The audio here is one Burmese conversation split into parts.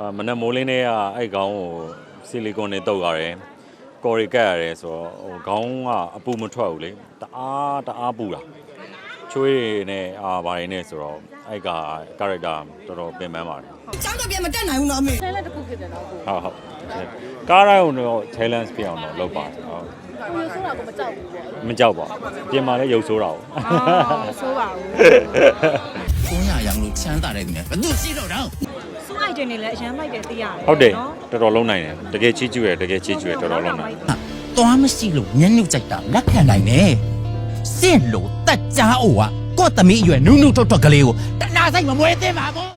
အာမနက်မိုးလင်းတဲ့ကအဲ့ခေါင်းကိုဆီလီကွန်နဲ့တုပ်ရတယ်ကော်ရီကတ်ရတယ်ဆိုတော့ဟိုခေါင်းကအပူမထွက်ဘူးလေတအားတအားပူတာချွေးနဲ့အာဘာတွေနဲ့ဆိုတော့အဲ့က character တော်တော်ပင်ပန်းပါတယ်ကျောင်းတော့ပြန်မတက်နိုင်ဘူးနော်အမေဆဲလက်တစ်ခုဖြစ်တယ်နော်ကိုဟုတ်ဟုတ်ကားတိုင်းတော့ challenge ဖြစ်အောင်တော့လုပ်ပါတယ်ဟုတ်ကိုရဆိုတာကိုမကြောက်ဘူးပေါ့မကြောက်ပါဘူးပြင်မာလဲရုပ်ဆိုးတာကိုအာမဆိုးပါဘူး ကိုရရံလို့ချမ်းသာတဲ့သူနဲ့ဘသူရှိတော့တော့စူအိုက်တင်နေလဲအရန်မိုက်တယ်သိရတယ်ဟုတ်တယ်နော်တော်တော်လုံးနိုင်တယ်တကယ်ချီးကျူးရတကယ်ချီးကျူးရတော်တော်လုံးနိုင်ဟာသွားမရှိလို့ညှဉ်းညှုပ်ကြိုက်တာလက်ခံနိုင်တယ်စင့်လို့တက်ကြားအိုကကိုယ့်သမီးအရွယ်နုနုထွတ်ထွတ်ကလေးကိုတနာဆိုင်မမွေးသင့်ပါဘူး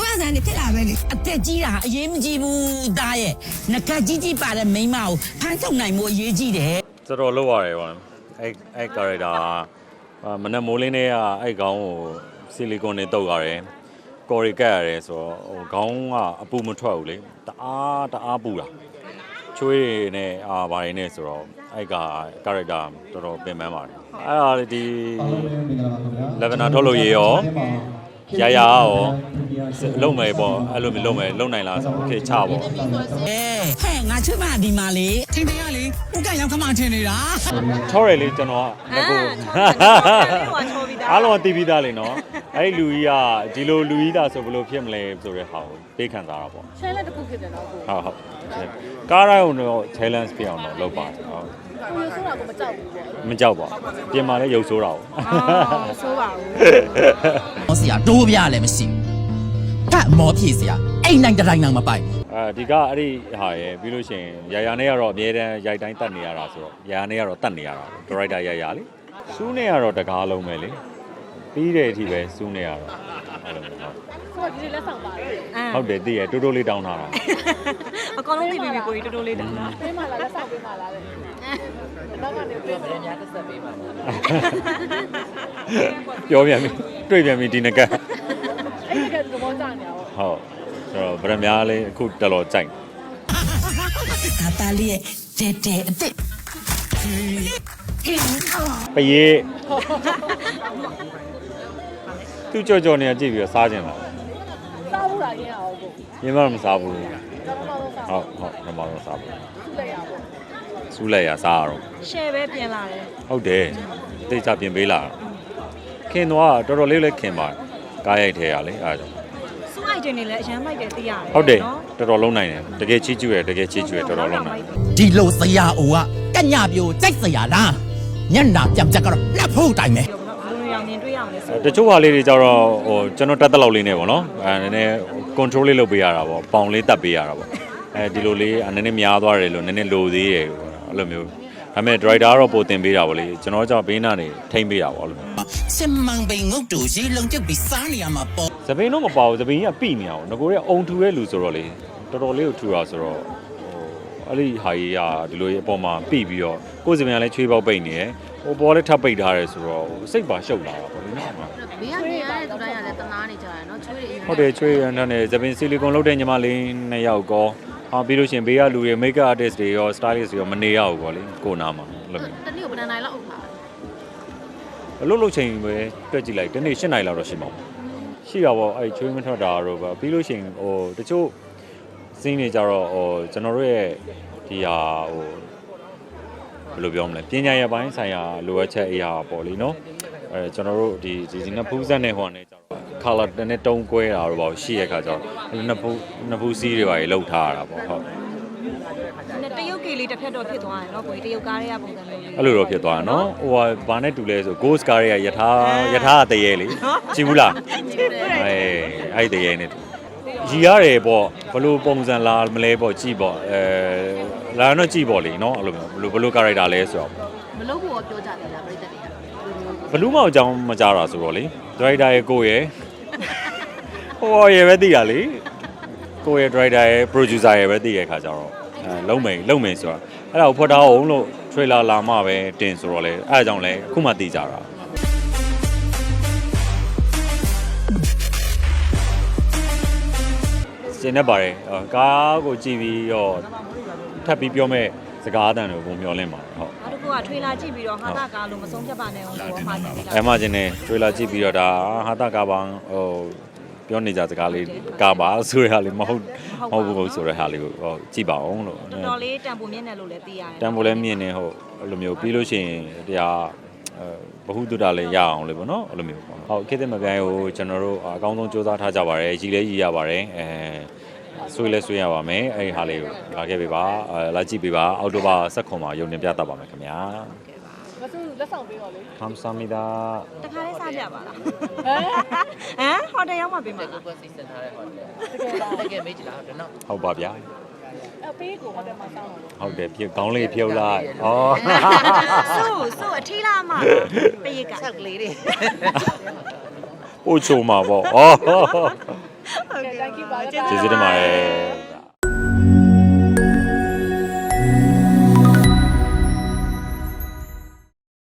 ဘယ်ဆန်နေဖြစ်လာပဲလေအသက်ကြီးတာအရေးမကြီးဘူးသားရဲ့ငကတ်ကြီးကြီးပါတဲ့မိန်းမကိုဖမ်းထုတ်နိုင်မှုအရေးကြီးတယ်တော်တော်လုံးရတယ်ဗျ အဲ့အဲ့ character ကအာမနက်မိုးလင်းတဲ့ကအဲ့ခေါင်းကိုဆီလီကွန်နဲ့တုပ်ရတယ်ကော်ရီကတ်ရတယ်ဆိုတော့ဟိုခေါင်းကအပူမထွက်ဘူးလေတအားတအားပူတာချွေးနဲ့အာဘာတွေနဲ့ဆိုတော့အဲ့က character တော်တော်ပင်ပန်းပါတယ်အဲ့ဒါလေဒီလဗနာထုတ်လို့ရေရောရရရော လုံမယ်ပေါ့အဲ့လိုမျိုးလုံမယ်လုံနိုင်လားဆိုတော့ okay ချပေါ့အဲဟဲ့ငါချစ်ပါဒီမှာလေထင်တယ်ရလေဥကရောက်ခမထင်နေတာချော့တယ်လေကျွန်တော်ကငါကိုအားလုံးတီးပြီးသားလေနော်အဲ့လူကြီးကဒီလိုလူကြီးတာဆိုဘယ်လိုဖြစ်မလဲဆိုတဲ့ဟာကိုသိခံစားတာပေါ့ challenge တစ်ခုဖြစ်တယ်နော်ကိုဟုတ်ဟုတ်ကားရိုင်းတော့ challenge ဖြစ်အောင်တော့လုပ်ပါတယ်ဟုတ်ကိုယ်ဆိုးတာကိုမကြောက်ဘူးပေါ့မကြောက်ပါပြင်မာလဲရုပ်ဆိုးတာ哦အာဆိုးပါဘူးဟောစီကတိုးပြလည်းမရှိဘူး ဖတ်မောဖြည့်စရာအိမ်နိုင်တစ်တိုင်းတော့မပိုက်အဲဒီကအဲ့ဒီဟာရယ်ပြီးလို့ရှိရင်ရာရာနဲ့ကတော့အမြဲတမ်းရိုက်တိုင်းတတ်နေရတာဆိုတော့ရာရာနဲ့ကတော့တတ်နေရတာဒရိုက်တာရာရာလေစူးနေရတော့တကားလုံးပဲလေပြီးတဲ့အထိပဲစူးနေရတော့အဲ့လိုမျိုးဟုတ်ဆိုတော့ဒီလက်ဆောင်ပါတယ်ဟုတ်တယ်တည်ရတိုးတိုးလေးတောင်းထားတာအကောင်လုံးသိပြီပြီကိုကြီးတိုးတိုးလေးတက်လာပေးမှလားလက်ဆောင်ပေးမှလားတဲ့နောက်ကနေပေးမယ်များတစ်ဆက်ပေးမှပြောပြန်ပြီတွေ့ပြန်ပြီဒီနကတ် အဲ့ဒီကသဘောကျနေတာပေါ့ဟုတ်ဆိုတော့ဗရမများလေးအခုတော်တော်ကြိုက်ငါသားလေးရဲ့တဲတဲအစ်စ်ပရေသူကြော်ကြော်နေကြည့်ပြီးတော့စားခြင်းလားစားဘူးလားရင်းအောင်ကိုရင်းမတော့မစားဘူးကျွန်တော်တော့စားဟုတ်ဟုတ်တော့မတော့စားဘူးသူ့လက်ရပေါ့စူးလိုက်ရစားရတော့ရှယ်ပဲပြင်လာတယ်ဟုတ်တယ်တိတ်ချပြင်ပေးလာခင်တော့တော်တော်လေးလေးခင်ပါကားရိုက်ထဲရလေအားကြောင့်စူအို က်တင်နေလဲအရန်မိုက်တယ်သိရတယ်ဟုတ်တယ်တော်တော်လုံးနိုင်တယ်တကယ်ချီးကျူးရတကယ်ချီးကျူးရတော်တော်လုံးနိုင်ဒီလိုစရာအိုကကညပြိုကြိုက်စရာလားညနာပြပြကတော့လက်ဖို့တိုင်မယ်လူတွေအောင်မြင်တွေ့ရအောင်လဲဆိုတချို့ဟာလေးတွေကြတော့ဟိုကျွန်တော်တက်တက်လောက်လေးနေပေါ့နော်အဲနည်းနည်း control လေးလုပ်ပေးရတာပေါ့ပေါင်လေးတက်ပေးရတာပေါ့အဲဒီလိုလေးနည်းနည်းများသွားတယ်လို့နည်းနည်းလိုသေးတယ်အဲ့လိုမျိုးဒါပေမဲ့ driver ကတော့ပိုတင်ပေးတာပေါ့လေကျွန်တော်ကြောင့်ဘေးနားနေထိမ့်ပေးတာပေါ့အဲ့လိုမျိုးစင်မန်ပိန်ငုတ်တူရေလုံးကျုပ်ပြီးစားနေရမှာပေါ့ သပင်းတော့မပါဘူးသပင်းကပြိနေအောင်ငကိုရဲ့အုံထူတဲ့လူဆိုတော့လေတော်တော်လေးကိုထူတာဆိုတော့ဟိုအဲ့ဒီဟာကြီးကဒီလိုအပေါ်မှာပြိပြီးတော့ကိုယ်စပင်းကလည်းချွေးပေါက်ပိတ်နေတယ်ဟိုပေါ်လည်းထပ်ပိတ်ထားတယ်ဆိုတော့စိတ်ပါရှုပ်လာတာပေါ့လေနော်ဘေးကနေရတဲ့သူတိုင်းကလည်းတနာနေကြတယ်နော်ချွေးတွေဟုတ်တယ်ချွေးရန်နဲ့သပင်ဆီလီကွန်လုပ်တဲ့ညီမလေးနှစ်ယောက်ကောဟာပြီးလို့ရှိရင်ဘေးကလူတွေ make up artist တွေရော stylist တွေရောမနေရဘူးပေါ့လေကိုနာမှာအဲ့လိုမျိုးတနေ့ကိုဘယ်နှနိုင်လောက်အောင်ပါအလုပ်လုပ်ချိန်ပဲတွက်ကြည့်လိုက်တနေ့၈နိုင်လောက်တော့ရှိမှာပေါ့ ရှိတာပေါ့အဲ့ချွေးမထွက်တာတော့ပဲပြီးလို့ရှိရင်ဟိုတချို့စင်းတွေကြတော့ဟိုကျွန်တော်တို့ရဲ့ဒီဟာဟိုဘယ်လိုပြောမလဲပညာရေးပိုင်းဆိုင်ရာလိုအပ်ချက်အရာပေါ့လေနော်အဲကျွန်တော်တို့ဒီဒီဒီနှစ်ဖူးဆက်နဲ့ဟိုကနေကြတော့ color တနေ့တုံးကွဲတာတော့ပေါ့ရှိရခါကျတော့အဲ့နှစ်ဖူးနှစ်ဖူးစီးတွေပါလေလောက်ထားရတာပေါ့ဟုတ်နဲ့ တရုတ်ကေလေးတစ်ဖက်တော့ဖြစ်သွားတယ်နော်ကိုကြီးတရုတ်ကားတွေကပုံစံမျိုးလေးအဲ့လိုတော့ဖြစ်သွားတာနော်ဟိုဟာဘာနဲ့တူလဲဆို ghost car တွေကယထာယထာကတရေလေကြည့်ဘူးလားအဲအဲ့ဒီတရေနဲ့တူရီရတယ်ပေါ့ဘလို့ပုံစံလာမလဲပေါ့ကြည့်ပေါ့အဲလာတော့ကြည့်ပေါ့လေနော်အဲ့လိုမျိုးဘလို့ဘလို့ character လဲဆိုတော့မလုပ်ဖို့ပြောကြတယ်လားပြိတ္တတွေကဘလူးမောင်အကြောင်းမကြတာဆိုတော့လေဒရိုက်တာရဲ့ကိုရဲ့ဟိုရဲ့ပဲသိတာလေကိုရဲ့ဒရိုက်တာရဲ့ producer ရဲ့ပဲသိရခါကြတော့အဲ လုံးမယ်လုံးမယ်ဆိုတာအဲ့ဒါကိုဖွက်ထားအောင်လို့ trailer လာမှပဲတင်ဆိုတော့လေအဲ့အကြောင်းလဲအခုမှသိကြတာကျင်းနေပါတယ်အော်ကားကိုကြည့်ပြီးတော့ထပ်ပြီးပြောမဲ့စကားအတန်တွေကိုပုံမျောလင့်ပါတယ်ဟုတ်နောက်တစ်ခုကထွေလာကြည့်ပြီးတော့ဟာတာကားလို့မဆုံးဖြတ်ပါနဲ့အောင်လို့မှာကြည့်သေးလားအဲမှချင်းနေထွေလာကြည့်ပြီးတော့ဒါဟာတာကားပါဟို ပြောနေကြစကားလေးကားပါဆိုရဟာလေးမဟုတ်မဟုတ်ဘူးဆိုရဟာလေးကိုဟိုကြည့်ပါအောင်လို့တော်တော်လေးတန်ဖိုးမြင့်တယ်လို့လည်းသိရတယ်တန်ဖိုးလည်းမြင်နေဟုတ်အဲ့လိုမျိုးပြီးလို့ရှိရင်တရားအဲဘဟုတုတလည်းရအောင်လေပေါ့နော်အဲ့လိုမျိုးပေါ့ဟုတ်ခေတ်သစ်မပြိုင်ကိုကျွန်တော်တို့အကောင်းဆုံးစူးစမ်းထားကြပါတယ်ရည်လဲရည်ရပါတယ်အဲဆွေးလဲဆွေးရပါမယ်အဲ့ဒီဟာလေးကိုလာခဲ့ပေးပါအဲလာကြည့်ပေးပါအောက်တိုဘာ16မှာရုံတင်ပြတတ်ပါမယ်ခင်ဗျာ မဆူလက်ဆောင်ပေးတော့လေဟမ်ဆာမီဒါတခါလေးစားပြပါလားဟမ်ဟမ်ဟိုတယ်ရောက်မှပေးမှာလား ကိုစီစဉ်ထားတဲ့ဟိုတယ်တကယ်မေးကြည့်လားဟုတ်တယ်နော်ဟုတ်ပါဗျာအပေးကိုဟိုတယ်မှာစောင်းတော့ဟုတ်တယ်ဖြုတ်ကောင်းလေးဖြုတ်လိုက်ဩဆူဆူအထီးလာမှာပရိတ်ကဆက်ကလေးတွေပို့ချုံမှာပေါ့ဩ ဟုတ်ကဲ့ thank you ပါကျေးဇူးတင်ပါတယ်